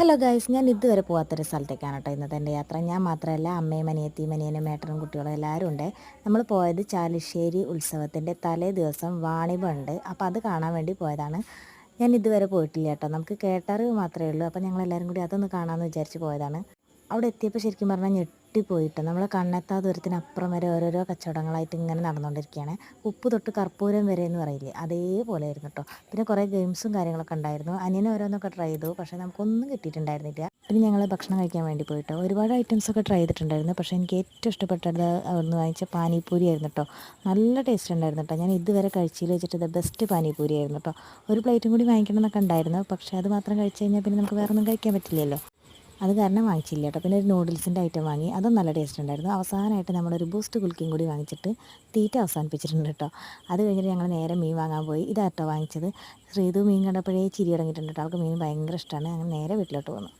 Hello guys ഞാൻ ഇതുവരെ പോകാത്തൊരു സ്ഥലത്തേക്കാണ് കേട്ടോ ഇന്നത്തെ എന്റെ യാത്ര. ഞാൻ മാത്രമല്ല അമ്മയും അനിയത്തിയും അനിയനും മേട്ടനും കുട്ടികളും എല്ലാവരും ഉണ്ട്. നമ്മൾ പോയത് ചാലിശ്ശേരി ഉത്സവത്തിന്റെ തലേ ദിവസം വാണിബുണ്ട്. അപ്പോൾ അത് കാണാൻ വേണ്ടി പോയതാണ്. ഞാൻ ഇതുവരെ പോയിട്ടില്ല കേട്ടോ. നമുക്ക് കേട്ടറിവ് മാത്രമേ ഉള്ളൂ. അപ്പോൾ ഞങ്ങൾ എല്ലാവരും കൂടി അതൊന്ന് കാണാമെന്ന് വിചാരിച്ച് പോയതാണ്. അവിടെ എത്തിയപ്പോൾ ശരിക്കും പറഞ്ഞാൽ ഞെട്ടിപ്പോയിട്ട് നമ്മൾ കണ്ണെത്താ ദൂരത്തിനപ്പുറം വരെ ഓരോരോ കച്ചവടങ്ങളായിട്ട് ഇങ്ങനെ നടന്നുകൊണ്ടിരിക്കുകയാണ്. ഉപ്പ് തൊട്ട് കർപ്പൂരം വരെ എന്ന് പറയില്ലേ അതേപോലെ ആയിരുന്നു കേട്ടോ. പിന്നെ കുറേ ഗെയിംസും കാര്യങ്ങളൊക്കെ ഉണ്ടായിരുന്നു. അനിയനെ ഓരോന്നൊക്കെ ട്രൈ ചെയ്തു പക്ഷേ നമുക്കൊന്നും കിട്ടിയിട്ടുണ്ടായിരുന്നില്ല. പിന്നെ ഞങ്ങൾ ഭക്ഷണം കഴിക്കാൻ വേണ്ടി പോയിട്ട് ഒരുപാട് ഐറ്റംസ് ഒക്കെ ട്രൈ ചെയ്തിട്ടുണ്ടായിരുന്നു. പക്ഷേ എനിക്ക് ഏറ്റവും ഇഷ്ടപ്പെട്ടത് അവിടുന്ന് വാങ്ങിച്ച പാനിപ്പൂരി ആയിരുന്നു കേട്ടോ. നല്ല ടേസ്റ്റ് ഉണ്ടായിരുന്നു കേട്ടോ. ഞാൻ ഇതുവരെ കഴിച്ചതിൽ വെച്ചിട്ട് ബെസ്റ്റ് പാനിപ്പൂരി ആയിരുന്നു കേട്ടോ. ഒരു പ്ലേറ്റും കൂടി വാങ്ങിക്കണം എന്നൊക്കെ ഉണ്ടായിരുന്നു. പക്ഷേ അത് മാത്രം കഴിച്ച് കഴിഞ്ഞാൽ പിന്നെ നമുക്ക് വേറെ ഒന്നും കഴിക്കാൻ പറ്റില്ലല്ലോ. അത് കാരണം വാങ്ങിച്ചില്ല കേട്ടോ. പിന്നെ ഒരു നൂഡിൽസിന്റെ ഐറ്റം വാങ്ങി. അതും നല്ല ടേസ്റ്റ് ഉണ്ടായിരുന്നു. അവസാനമായിട്ട് നമ്മളൊരു ബൂസ്റ്റ് കുൽക്കിയും കൂടി വാങ്ങിച്ചിട്ട് തീറ്റ അവസാനിപ്പിച്ചിട്ടുണ്ട് കേട്ടോ. അത് കഴിഞ്ഞിട്ട് ഞങ്ങൾ നേരെ മീൻ വാങ്ങാൻ പോയി. ഇതാട്ടോ വാങ്ങിച്ചത്. ശ്രീതു മീൻ കണ്ടപ്പോഴേ ചിരി തുടങ്ങിയിട്ടുണ്ട് കേട്ടോ. അവൾക്ക് മീൻ ഭയങ്കര ഇഷ്ടമാണ് അങ്ങനെ നേരെ വീട്ടിലോട്ട് പോകുന്നു